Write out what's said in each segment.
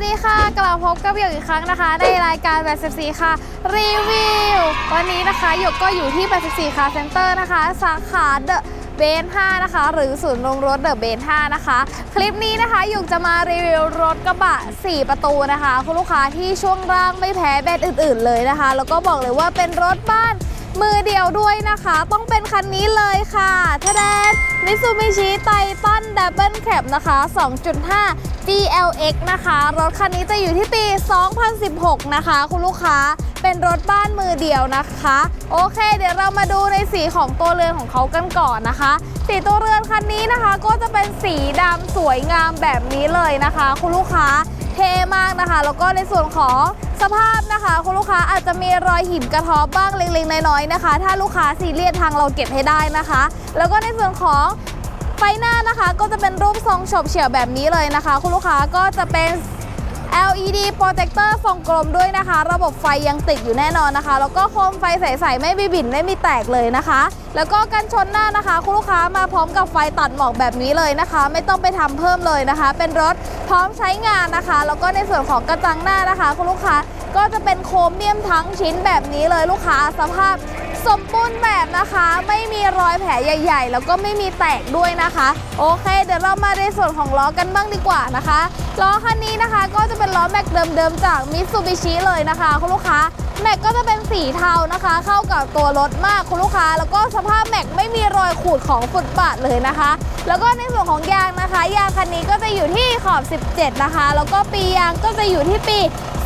วัสดีค่ะ กลับมาพบกับหยกอีกครั้งนะคะ ในรายการ 84 ค่ะ รีวิว วันนี้นะคะหยกก็อยู่ที่ 84 ค่ะเซ็นเตอร์นะคะ สาขาเดอะเบน5นะคะ หรือศูนย์ลงรถเดอะเบน5นะคะ คลิปนี้นะคะหยกจะมารีวิวรถกระบะ 4 ประตูนะคะ คุณลูกค้าที่ช่วงล่างไม่แพ้แบรนด์อื่น ๆ เลยนะคะ แล้วก็บอกเลยว่าเป็นรถบ้าน มือเดียวด้วยนะคะ ต้องเป็นคันนี้เลยค่ะทะแดนมิซูบิชิไททันดับเบิลแคปนะคะ 2.5 GLX นะคะ รถคันนี้จะอยู่ที่ปี 2016 นะคะ คุณลูกค้าเป็นรถบ้านมือเดียวนะคะ โอเค เดี๋ยวเรามาดูในสีของตัวเรือนของเขากันก่อนนะคะ สีตัวเรือนคันนี้นะคะ ก็จะเป็นสีดำสวยงามแบบนี้เลยนะคะ คุณลูกค้าเท่มากนะคะ แล้วก็ในส่วนของ สภาพนะคะคุณลูกค้าอาจจะมีรอยหินกระทบบ้างเล็กๆน้อยๆนะคะ ถ้าลูกค้าซีเรียสทางเราเก็บให้ได้นะคะ แล้วก็ในส่วนของไฟหน้านะคะ ก็จะเป็นรูปทรงฉบเฉี่ยวแบบนี้เลยนะคะ คุณลูกค้าก็จะเป็น LED โปรเจคเตอร์ทรงกลมด้วยนะคะ ระบบไฟยังติดอยู่แน่นอนนะคะ แล้วก็โคมไฟใสๆไม่มีบิ่นไม่มีแตกเลยนะคะ แล้วก็กันชนหน้านะคะ คุณลูกค้ามาพร้อมกับไฟตัดหมอกแบบนี้เลยนะคะ ไม่ต้องไปทำเพิ่มเลยนะคะ เป็นรถพร้อมใช้งานนะคะ แล้วก็ในส่วนของกระจังหน้านะคะ คุณลูกค้าก็จะเป็นโครเมียมทั้งชิ้นแบบนี้เลยลูกค้าสภาพ สมบูรณ์แบบนะคะ ไม่มีรอยแผลใหญ่ ๆ แล้วก็ไม่มีแตกด้วยนะคะ โอเค เดี๋ยวเรามาในส่วนของล้อกันบ้างดีกว่านะคะล้อคันนี้นะคะก็จะเป็นล้อแม็กเดิมๆจากมิ t ซูบิชิเลยนะคะคุณลูกค้าแม็กก็จะเป็นสีเทานะคะ เข้ากับตัวรถมากคุณลูกค้า แล้วก็สภาพแม็กไม่มีรอยขูดของฟุตบาทเลยนะคะ แล้วก็ในส่วนของยางนะคะ ยางคันนี้ก็จะอยู่ที่ขอบ 17 นะคะ แล้วก็ปียางก็จะอยู่ที่ปี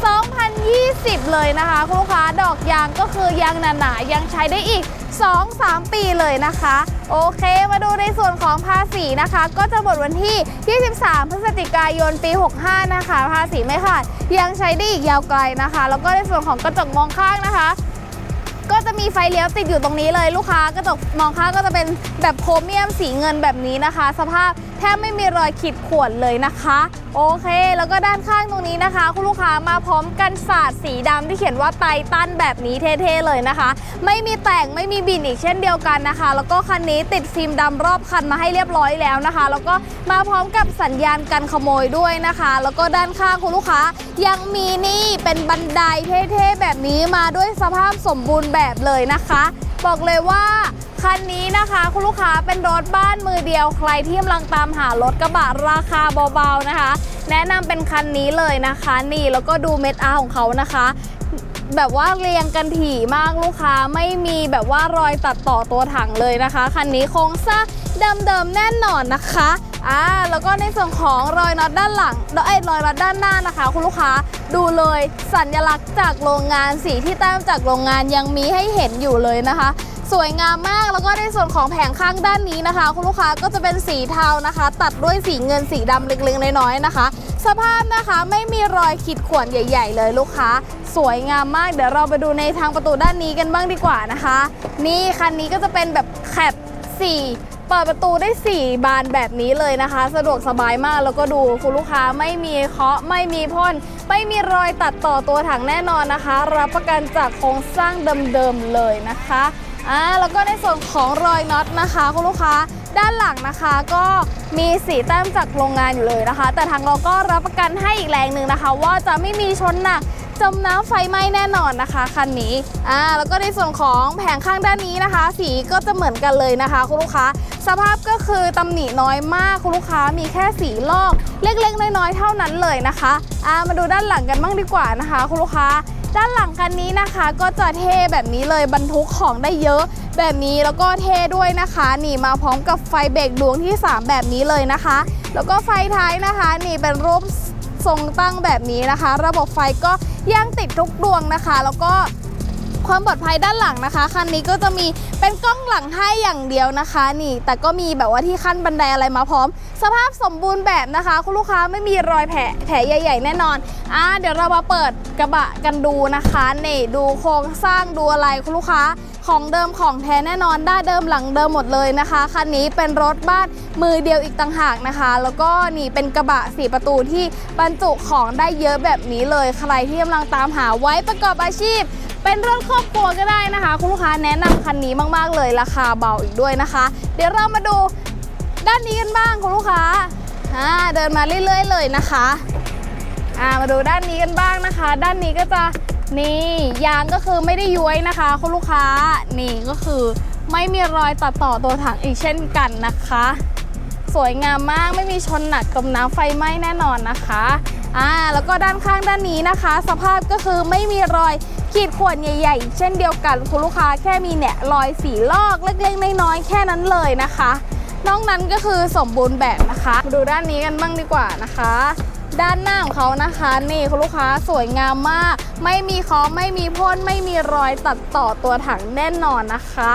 2020 เลยนะคะ คุณลูกค้าดอกยางก็คือยางหนาๆยังใช้ได้อีก 2-3 ปีเลยนะคะ โอเคมาดูในส่วนของภาษีนะคะ ก็จะหมดวันที่ 23 พฤศจิกายนปี 65 นะคะ ภาษีไม่ขาดยังใช้ได้อีกยาวไกลนะคะ แล้วก็ในส่วนของกระจกมองข้างนะคะก็จะมีไฟเลี้ยวติดอยู่ตรงนี้เลยลูกค้ากระจกมองข้างก็จะเป็นแบบโครเมียมสีเงินแบบนี้นะคะ สภาพ ทบไม่มีรอยขีดข่วนเลยนะคะ โอเค แล้วก็ด้านข้างตรงนี้นะคะ คุณลูกค้ามาพร้อมกันสาดสีดำที่เขียนว่าไตตันแบบนี้เท่ๆเลยนะคะ ไม่มีแต่งไม่มีบินอีกเช่นเดียวกันนะคะ แล้วก็คันนี้ติดฟิล์มดำรอบคันมาให้เรียบร้อยแล้วนะคะ แล้วก็มาพร้อมกับสัญญาณกันขโมยด้วยนะคะ แล้วก็ด้านข้างคุณลูกค้ายังมีนี่เป็นบันไดเท่ๆแบบนี้มาด้วยสภาพสมบูรณ์แบบเลยนะคะ บอกเลยว่าคันนี้นะคะคุณลูกค้าเป็นรถบ้านมือเดียวใครที่กำลังตามหารถกระบะราคาเบาๆนะคะ แนะนำเป็นคันนี้เลยนะคะ นี่แล้วก็ดูเม็ดอาของเขานะคะ แบบว่าเรียงกันถี่มากลูกค้าไม่มีแบบว่ารอยตัดต่อตัวถังเลยนะคะ คันนี้โครงสร้างเดิมๆแน่นอนนะคะ อ่าแล้วก็ในส่วนของรอยน็อตด้านหลังเอ้ยรอยน็อตด้านหน้านะคะ คุณลูกค้าดูเลยสัญลักษณ์จากโรงงานสีที่แต้มจากโรงงานยังมีให้เห็นอยู่เลยนะคะสวยงามมากแล้วก็ในส่วนของแผงข้างด้านนี้นะคะ คุณลูกค้าก็จะเป็นสีเทานะคะ ตัดด้วยสีเงินสีดำเล็กๆน้อยๆนะคะ สภาพนะคะไม่มีรอยขีดข่วนใหญ่ ๆ เลยลูกค้า สวยงามมากเดี๋ยวเราไปดูในทางประตูด้านนี้กันบ้างดีกว่านะคะ นี่คันนี้ก็จะเป็นแบบแคป4 เปิดประตูได้ 4 บานแบบนี้เลยนะคะ สะดวกสบายมากแล้วก็ดูคุณลูกค้าไม่มีเคาะไม่มีพ่น ไม่มีรอยตัดต่อตัวถังแน่นอนนะคะ รับประกันจากโครงสร้างเดิมๆเลยนะคะอ่าแล้วก็ในส่วนของรอยน็อตนะคะคุณลูกค้าด้านหลังนะคะก็มีสีแต้มจากโรงงานอยู่เลยนะคะ แต่ทางเราก็รับประกันให้อีกแรงหนึ่งนะคะ ว่าจะไม่มีชนหนัก จมน้ำไฟไหม้แน่นอนนะคะคันนี้อ่าแล้วก็ในส่วนของแผงข้างด้านนี้นะคะ สีก็จะเหมือนกันเลยนะคะ คุณลูกค้า สภาพก็คือตำหนิน้อยมากคุณลูกค้ามีแค่สีลอก เล็กๆ น้อยๆเท่านั้นเลยนะคะอ่ามาดูด้านหลังกันบ้างดีกว่านะคะ คุณลูกค้าด้านหลังคันนี้นะคะก็จะเท่แบบนี้เลยบรรทุกของได้เยอะ แบบนี้แล้วก็เท่ด้วยนะคะนี่มาพร้อมกับไฟเบรกดวงที่ 3 แบบนี้เลยนะคะ แล้วก็ไฟท้ายนะคะ นี่เป็นรูปทรงตั้งแบบนี้นะคะ ระบบไฟก็ ยังติดทุกดวงนะคะ แล้วก็ความปลอดภัยด้านหลังนะคะคันนี้ก็จะมีเป็นกล้องหลังให้อย่างเดียวนะคะ นี่ แต่ก็มีแบบว่าที่ขั้นบันไดอะไรมาพร้อม สภาพสมบูรณ์แบบนะคะ คุณลูกค้าไม่มีรอยแผลแผลใหญ่ ๆ แน่นอนอ่าเดี๋ยวเรามาเปิดกระบะกันดูนะคะนี่ดูโครงสร้างดูอะไรคุณลูกค้า ของเดิมของแท้แน่นอนได้เดิมหลังเดิมหมดเลยนะคะคันนี้เป็นรถบ้านมือเดียวอีกต่างหากนะคะ แล้วก็นี่เป็นกระบะสี่ประตูที่บรรจุของได้เยอะแบบนี้เลยใครที่กำลังตามหาไว้ประกอบอาชีพเป็นรถครอบครัวก็ได้นะคะ คุณลูกค้าแนะนำคันนี้มาก ๆ เลยราคาเบาอีกด้วยนะคะ เดี๋ยวเรามาดูด้านนี้กันบ้างคุณลูกค้าเดินมาเรื่อย ๆ เลยนะคะมาดูด้านนี้กันบ้างนะคะ ด้านนี้ก็จะ นี่ยางก็คือไม่ได้ย้วยนะคะ คุณลูกค้านี่ก็คือไม่มีรอยตัดต่อตัวถังอีกเช่นกันนะคะ สวยงามมากไม่มีชนหนักจมน้ำไฟไหม้แน่นอนนะคะอ่าแล้วก็ด้านข้างด้านนี้นะคะ สภาพก็คือไม่มีรอยขีดข่วนใหญ่ๆอีกเช่นเดียวกันคุณลูกค้าแค่มีเนี่ยรอยสีลอกเล็กๆน้อยๆแค่นั้นเลยนะคะ นอกนั้นก็คือสมบูรณ์แบบนะคะมาดูด้านนี้กันบ้างดีกว่านะคะ ด้านหน้าของเขานะคะนี่คุณลูกค้าสวยงามมาก ไม่มีคอไม่มีพ่นไม่มีรอยตัดต่อตัวถังแน่นอนนะคะ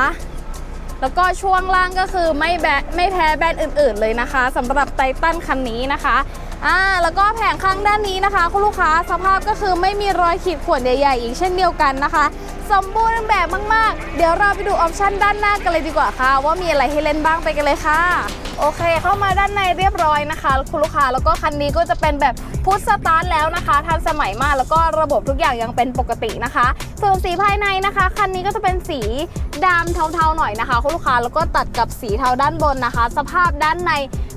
แล้วก็ช่วงล่างก็คือไม่แบไม่แพ้แบรนด์อื่น ๆ เลยนะคะสำหรับไททันคันนี้นะคะ อ่าแล้วก็แผงข้างด้านนี้นะคะ คุณลูกค้าสภาพก็คือไม่มีรอยขีดข่วนใหญ่ๆอีกเช่นเดียวกันนะคะ สมบูรณ์แบบมากๆ เดี๋ยวเราไปดูออปชั่นด้านหน้ากันเลยดีกว่าค่ะ ว่ามีอะไรให้เล่นบ้างไปกันเลยค่ะโอเค เข้ามาด้านในเรียบร้อยนะคะ คุณลูกค้าแล้วก็คันนี้ก็จะเป็นแบบพุทสตาร์ทแล้วนะคะ ทันสมัยมากแล้วก็ระบบทุกอย่างยังเป็นปกตินะคะ ส่วนสีภายในนะคะ คันนี้ก็จะเป็นสีดำเทาๆหน่อยนะคะ คุณลูกค้าแล้วก็ตัดกับสีเทาด้านบนนะคะ สภาพด้านใน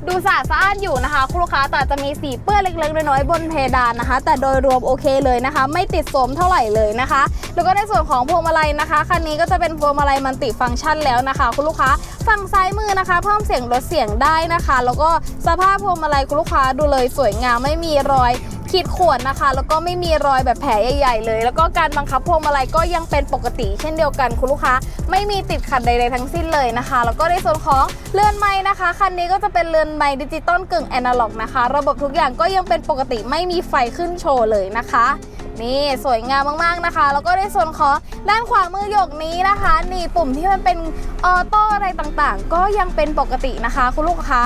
ดูสะอาดสะอาดอยู่นะคะคุณลูกค้าแต่จะมีสีเปื้อนเล็กๆน้อยๆบนเพดานนะคะ แต่โดยรวมโอเคเลยนะคะ ไม่ติดโสมเท่าไหร่เลยนะคะ แล้วก็ในส่วนของพวงมาลัยนะคะคันนี้ก็จะเป็นพวงมาลัยมันติฟังก์ชันแล้วนะคะ คุณลูกค้าฝั่งซ้ายมือนะคะ เพิ่มเสียงลดเสียงได้นะคะ แล้วก็สภาพพวงมาลัยคุณลูกค้าดูเลยสวยงามไม่มีรอย ขีดข่วนนะคะ แล้วก็ไม่มีรอยแบบแผลใหญ่ๆเลย แล้วก็การบังคับพวงมาลัยก็ยังเป็นปกติ เช่นเดียวกันคุณลูกค้า ไม่มีติดขัดใดๆทั้งสิ้นเลยนะคะ แล้วก็ในส่วนของเรือนไม้นะคะคันนี้ก็จะเป็นเรือนไม้ดิจิตอลกึ่งแอนะล็อกนะคะ ระบบทุกอย่างก็ยังเป็นปกติไม่มีไฟขึ้นโชว์เลยนะคะ นี่สวยงามมากๆนะคะ แล้วก็ในส่วนของด้านขวามือหยกนี้นะคะนี่ปุ่มที่มันเป็นออโต้อะไรต่างๆ ก็ยังเป็นปกตินะคะ คุณลูกค้า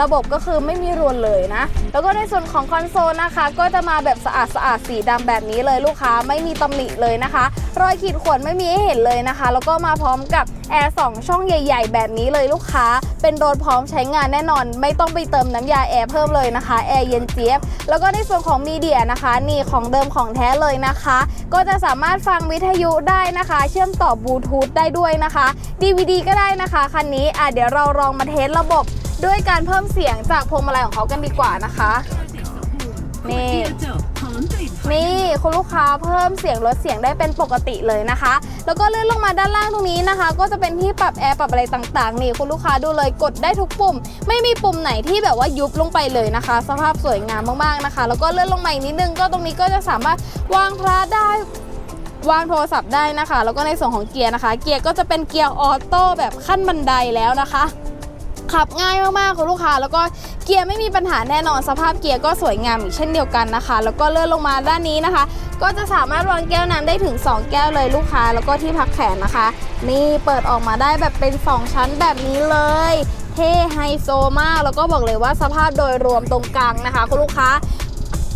ระบบก็คือไม่มีรวนเลยนะ แล้วก็ในส่วนของคอนโซลนะคะ ก็จะมาแบบสะอาดสะอาดๆสีดำแบบนี้เลยลูกค้าไม่มีตำหนิเลยนะคะ รอยขีดข่วนไม่มีให้เห็นเลยนะคะ แล้วก็มาพร้อมกับแอร์สองช่องใหญ่ ๆ แบบนี้เลยลูกค้า เป็นรถพร้อมใช้งานแน่นอน ไม่ต้องไปเติมน้ำยาแอร์เพิ่มเลยนะคะแอร์เย็นเจี๊ยบแล้วก็ในส่วนของมีเดียนะคะ นี่ของเดิมของแท้เลยนะคะ ก็จะสามารถฟังวิทยุได้นะคะ เชื่อมต่อบลูทูธได้ด้วยนะคะ DVD ก็ได้นะคะคันนี้อะเดี๋ยวเราลองมาเทสระบบด้วยการเพิ่มเสียงจากพวงมาลัยของเขากันดีกว่านะคะนี่นี่คุณลูกค้าเพิ่มเสียงลดเสียงได้เป็นปกติเลยนะคะ แล้วก็เลื่อนลงมาด้านล่างตรงนี้นะคะ ก็จะเป็นที่ปรับแอร์ปรับอะไรต่างๆ นี่คุณลูกค้าดูเลยกดได้ทุกปุ่ม ไม่มีปุ่มไหนที่แบบว่ายุบลงไปเลยนะคะ สภาพสวยงามมากๆนะคะ แล้วก็เลื่อนลงมาอีกนิดนึงก็ตรงนี้ก็จะสามารถวางพระได้ วางโทรศัพท์ได้นะคะ แล้วก็ในส่วนของเกียร์นะคะ เกียร์ก็จะเป็นเกียร์ออโต้แบบขั้นบันไดแล้วนะคะขับง่ายมากๆคุณลูกค้า แล้วก็เกียร์ไม่มีปัญหาแน่นอนสภาพเกียร์ก็สวยงามอีกเช่นเดียวกันนะคะ แล้วก็เลื่อนลงมาด้านนี้นะคะ ก็จะสามารถวางแก้วน้ำได้ถึง 2 แก้วเลยลูกค้า แล้วก็ที่พักแขนนะคะ นี่เปิดออกมาได้แบบเป็น 2 ชั้นแบบนี้เลย เท่ไฮโซมาก แล้วก็บอกเลยว่าสภาพโดยรวมตรงกลางนะคะ คุณลูกค้า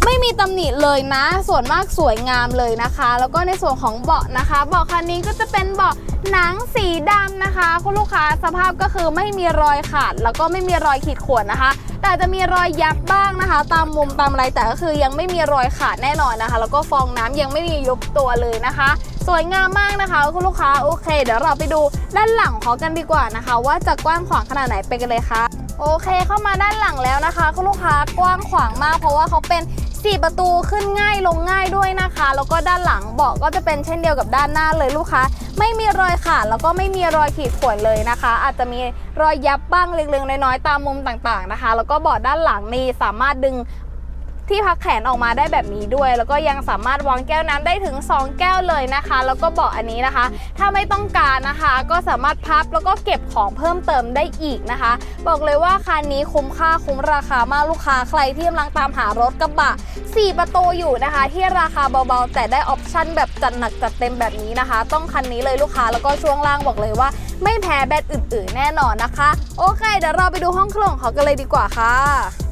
ไม่มีตำหนิเลยนะ ส่วนมากสวยงามเลยนะคะ แล้วก็ในส่วนของเบาะนะคะ เบาะคันนี้ก็จะเป็นเบาะหนังสีดำนะคะ คุณลูกค้าสภาพก็คือไม่มีรอยขาด แล้วก็ไม่มีรอยขีดข่วนนะคะ แต่จะมีรอยยับบ้างนะคะ ตามมุมตามอะไรแต่ก็คือยังไม่มีรอยขาดแน่นอนนะคะ แล้วก็ฟองน้ำยังไม่มียุบตัวเลยนะคะ สวยงามมากนะคะ คุณลูกค้าโอเค เดี๋ยวเราไปดูด้านหลังของเขากันดีกว่านะคะ ว่าจะกว้างขวางขนาดไหนไปกันเลยค่ะโอเคเข้ามาด้านหลังแล้วนะคะ คุณลูกค้ากว้างขวางมาก เพราะว่าเขาเป็น สี่ประตูขึ้นง่ายลงง่ายด้วยนะคะ แล้วก็ด้านหลังเบาะก็จะเป็นเช่นเดียวกับด้านหน้าเลยลูกค้า ไม่มีรอยขาดแล้วก็ไม่มีรอยขีดข่วนเลยนะคะ อาจจะมีรอยยับบ้างเล็กๆน้อยๆตามมุมต่างๆนะคะ แล้วก็เบาะด้านหลังนี่สามารถดึง ที่พักแขนออกมาได้แบบนี้ด้วย แล้วก็ยังสามารถวางแก้วน้ำได้ถึง 2 แก้วเลยนะคะ แล้วก็เบาะอันนี้นะคะ ถ้าไม่ต้องการนะคะ ก็สามารถพับแล้วก็เก็บของเพิ่มเติมได้อีกนะคะ บอกเลยว่าคันนี้คุ้มค่าคุ้มราคามากลูกค้าใครที่กำลังตามหารถกระบะ 4 ประตูอยู่นะคะ ที่ราคาเบาๆ แต่ได้ออปชั่นแบบจัดหนักจัดเต็มแบบนี้นะคะ ต้องคันนี้เลยลูกค้าแล้วก็ช่วงล่างบอกเลยว่า ไม่แพ้แบรนด์อื่น ๆ แน่นอนนะคะ โอเคเดี๋ยวเราไปดูห้องเครื่องของเขากันเลยดีกว่าค่ะ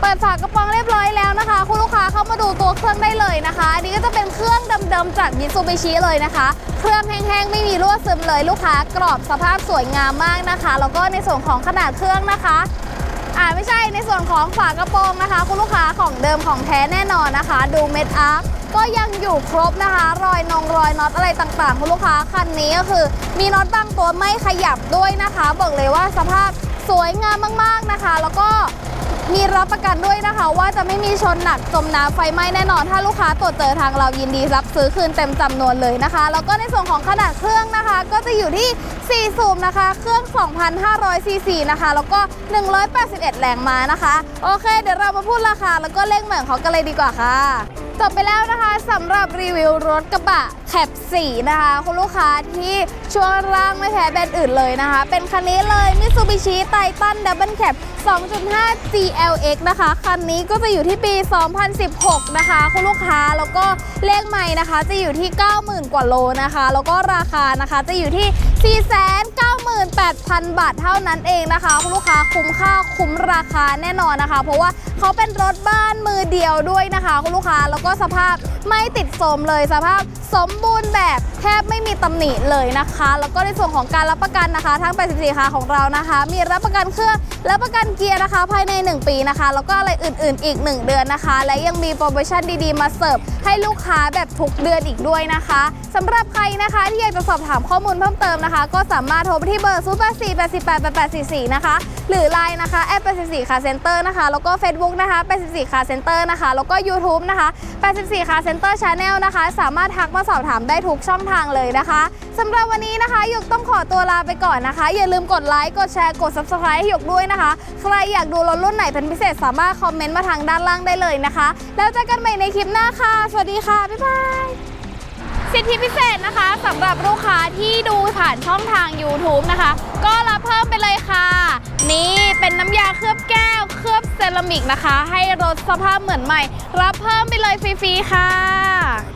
เปิดฝากระโปรงเรียบร้อยแล้วนะคะ คุณลูกค้าเข้ามาดูตัวเครื่องได้เลยนะคะอันนี้ก็จะเป็นเครื่องเดิมๆจากมิ t ซูบิชิเลยนะคะ เครื่องแห้งๆ ไม่มีรั่วซึมเลยลูกค้ากรอบสภาพสวยงามมากนะคะ แล้วก็ในส่วนของขนาดเครื่องนะคะอ่าไม่ใช่ในส่วนของฝากระโปรงนะคะ คุณลูกค้าของเดิมของแท้แน่นอนนะคะ ดูเม็ดอาร์ก็ยังอยู่ครบนะคะ รอยนองรอยน็อตอะไรต่างๆ คุณลูกค้าคันนี้ก็คือ มีน็อตบางตัวไม่ขยับด้วยนะคะ บอกเลยว่าสภาพสวยงามมากๆนะคะ แล้วก็ มีรับประกันด้วยนะคะ ว่าจะไม่มีชนหนักจมน้ำไฟไหม้แน่นอน ถ้าลูกค้าตรวจเจอทางเรายินดีรับซื้อคืนเต็มจำนวนเลยนะคะ แล้วก็ในส่วนของขนาดเครื่องนะคะ ก็จะอยู่ที่ 4 สูบนะคะ เครื่อง 2,500ซีซีนะคะ แล้วก็ 181 แรงม้านะคะ โอเค เดี๋ยวเรามาพูดราคาแล้วก็เลขเหมือนเขากันเลยดีกว่าค่ะ จบไปแล้วนะคะสำหรับรีวิวรถกระบะแคปสีนะคะ คุณลูกค้าที่ช่วงล่างไม่แพ้แบรนด์อื่นเลยนะคะ เป็นคันนี้เลย Mitsubishi Titan Double Cab 2.5 GLX นะคะ คันนี้ก็จะอยู่ที่ปี 2016 นะคะ คุณลูกค้าแล้วก็เลขใหม่นะคะ จะอยู่ที่ 90,000 กว่าโลนะคะ แล้วก็ราคานะคะจะอยู่ที่ 4 9 498,000 บาทเท่านั้นเองนะคะ คุณลูกค้าคุ้มค่าคุ้มราคาแน่นอนนะคะ เพราะว่าเขาเป็นรถบ้านมือเดียวด้วยนะคะ คุณลูกค้าแล้วก็สภาพไม่ติดโทรมเลยสภาพสมบูรณ์แบบแทบไม่มีตำหนิเลยนะคะ แล้วก็ในส่วนของการรับประกันนะคะ ทั้ง 84ขาของเรานะคะ มีรับประกันเครื่องรับประกันเกียร์นะคะ ภายใน 1 ปีนะคะ แล้วก็อะไรอื่น ๆ อีก 1 เดือนนะคะ และยังมีโปรโมชั่นดีๆ มาเสิร์ฟให้ลูกค้าแบบทุกเดือนอีกด้วยนะคะสำหรับใครนะคะที่อยากจะสอบถามข้อมูลเพิ่มเติมนะคะ ก็สามารถโทรไปที่เบอร์0 8 4 8 8 8 8 4 4 นะคะ หรือ Line นะคะแอป84 Car Center นะคะ แล้วก็ Facebook นะคะ 84 Car Center นะคะ แล้วก็ YouTube นะคะ 84 Car Center Channel นะคะ สามารถทักมาสอบถามได้ทุกช่องทางเลยนะคะสำหรับวันนี้นะคะหยกต้องขอตัวลาไปก่อนนะคะ อย่าลืมกดไลค์ กดแชร์ กด Subscribe ให้หยกด้วยนะคะ ใครอยากดูรถรุ่นไหนเป็นพิเศษสามารถคอมเมนต์มาทางด้านล่างได้เลยนะคะ แล้วเจอกันใหม่ในคลิปหน้าค่ะ สวัสดีค่ะ บ๊ายบาย สิทธิพิเศษนะคะสำหรับลูกค้าที่ดูผ่านช่องทาง YouTube นะคะ ก็รับเพิ่มไปเลยค่ะ นี่เป็นน้ำยาเคลือบแก้ว เคลือบเซรามิกนะคะ ให้รถสภาพเหมือนใหม่ รับเพิ่มไปเลยฟรีๆค่ะ